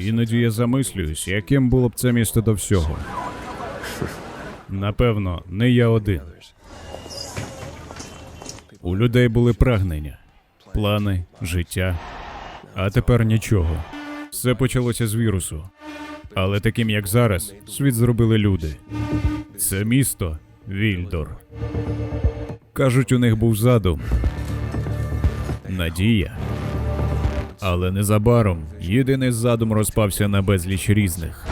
Іноді я замислююсь, яким було б це місто до всього. Напевно, не я один. У людей були прагнення, плани, життя. А тепер нічого. Все почалося з вірусу. Але таким, як зараз, світ зробили люди. Це місто Вільдор. Кажуть, у них був задум. Надія. Але незабаром єдиний задум розпався на безліч різних.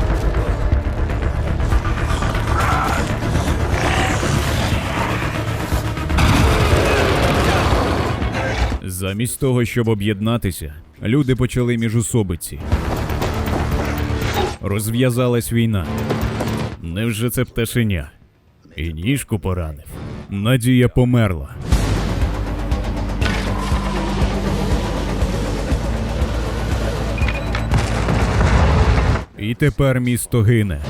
Замість того, щоб об'єднатися, люди почали міжусобиці. Розв'язалась війна. Невже це пташеня? І ніжку поранив. Надія померла. Тепер місто гине.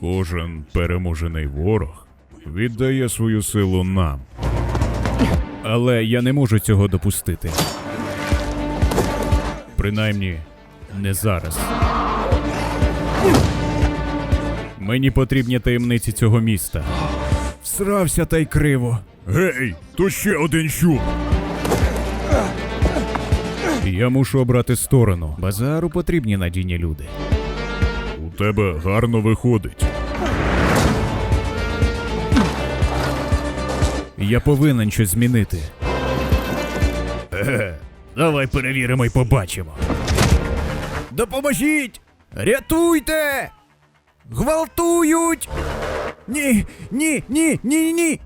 Кожен переможений ворог віддає свою силу нам. Але я не можу цього допустити. Принаймні, не зараз. Мені потрібні таємниці цього міста. Всрався та й криво. Гей, то ще один щуп. Я мушу обрати сторону. Базару потрібні надійні люди. Тебе гарно виходить. Я повинен щось змінити. Е, давай перевіримо і побачимо. Допоможіть! Рятуйте! Гвалтують! Ні, ні, ні, ні, ні.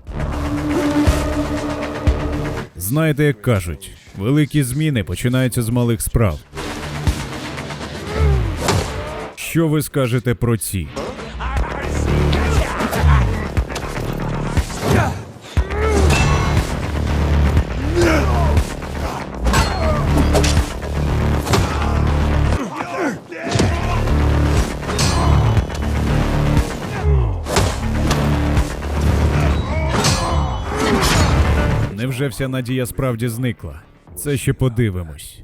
Знаєте, як кажуть, великі зміни починаються з малих справ. Що ви скажете про ці? Невже вся надія справді зникла? Це ще подивимось.